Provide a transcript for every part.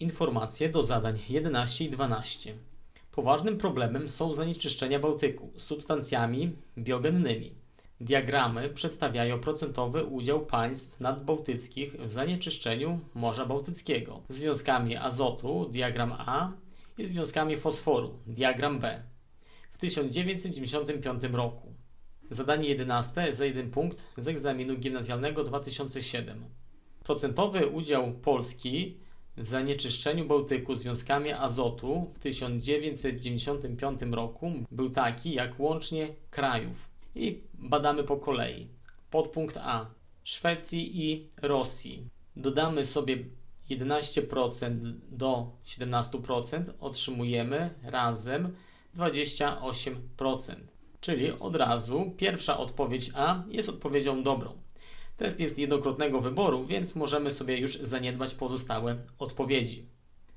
Informacje do zadań 11 i 12. Poważnym problemem są zanieczyszczenia Bałtyku substancjami biogennymi. Diagramy przedstawiają procentowy udział państw nadbałtyckich w zanieczyszczeniu Morza Bałtyckiego. Związkami azotu, diagram A, i związkami fosforu, diagram B. W 1995 roku. Zadanie 11 za jeden punkt z egzaminu gimnazjalnego 2007. Procentowy udział Polski zanieczyszczeniu Bałtyku związkami azotu w 1995 roku był taki jak łącznie krajów. I badamy po kolei. Podpunkt A. Szwecji i Rosji. Dodamy sobie 11% do 17%, otrzymujemy razem 28%. Czyli od razu pierwsza odpowiedź A jest odpowiedzią dobrą. Test jest jednokrotnego wyboru, więc możemy sobie już zaniedbać pozostałe odpowiedzi.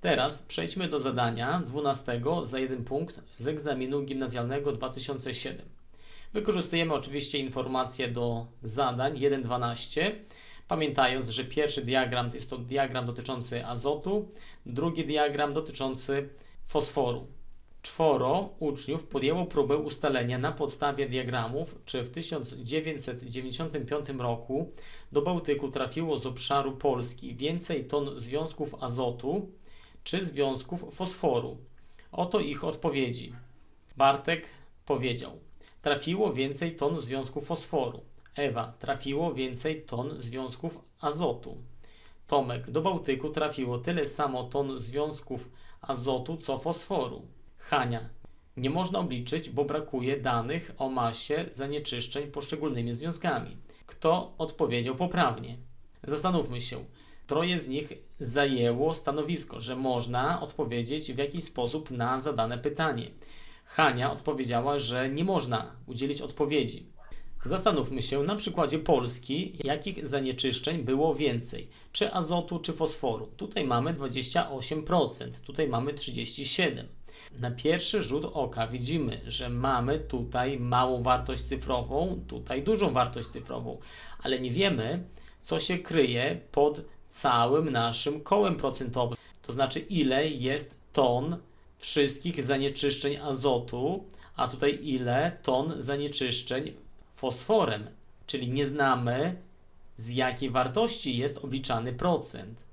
Teraz przejdźmy do zadania 12 za jeden punkt z egzaminu gimnazjalnego 2007. Wykorzystujemy oczywiście informacje do zadań 1.12, pamiętając, że pierwszy diagram jest to diagram dotyczący azotu, drugi diagram dotyczący fosforu. Czworo uczniów podjęło próbę ustalenia na podstawie diagramów, czy w 1995 roku do Bałtyku trafiło z obszaru Polski więcej ton związków azotu czy związków fosforu. Oto ich odpowiedzi. Bartek powiedział: Trafiło więcej ton związków fosforu. Ewa, trafiło więcej ton związków azotu. Tomek, do Bałtyku trafiło tyle samo ton związków azotu, co fosforu. Hania, nie można obliczyć, bo brakuje danych o masie zanieczyszczeń poszczególnymi związkami. Kto odpowiedział poprawnie? Zastanówmy się. Troje z nich zajęło stanowisko, że można odpowiedzieć w jakiś sposób na zadane pytanie. Hania odpowiedziała, że nie można udzielić odpowiedzi. Zastanówmy się na przykładzie Polski, jakich zanieczyszczeń było więcej, czy azotu, czy fosforu. Tutaj mamy 28%, tutaj mamy 37%. Na pierwszy rzut oka widzimy, że mamy tutaj małą wartość cyfrową, tutaj dużą wartość cyfrową, ale nie wiemy, co się kryje pod całym naszym kołem procentowym. To znaczy, ile jest ton wszystkich zanieczyszczeń azotu, a tutaj ile ton zanieczyszczeń fosforem, czyli nie znamy z jakiej wartości jest obliczany procent.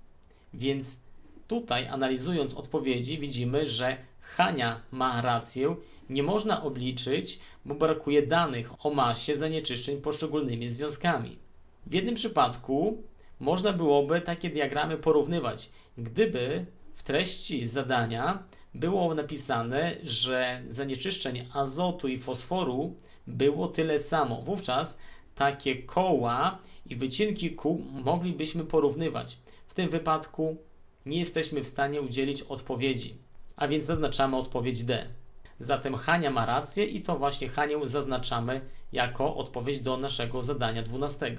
Więc tutaj analizując odpowiedzi widzimy, że Hania ma rację, nie można obliczyć, bo brakuje danych o masie zanieczyszczeń poszczególnymi związkami. W jednym przypadku można byłoby takie diagramy porównywać, gdyby w treści zadania było napisane, że zanieczyszczeń azotu i fosforu było tyle samo. Wówczas takie koła i wycinki kół moglibyśmy porównywać. W tym wypadku nie jesteśmy w stanie udzielić odpowiedzi, a więc zaznaczamy odpowiedź D. Zatem Hania ma rację i to właśnie Hanię zaznaczamy jako odpowiedź do naszego zadania 12.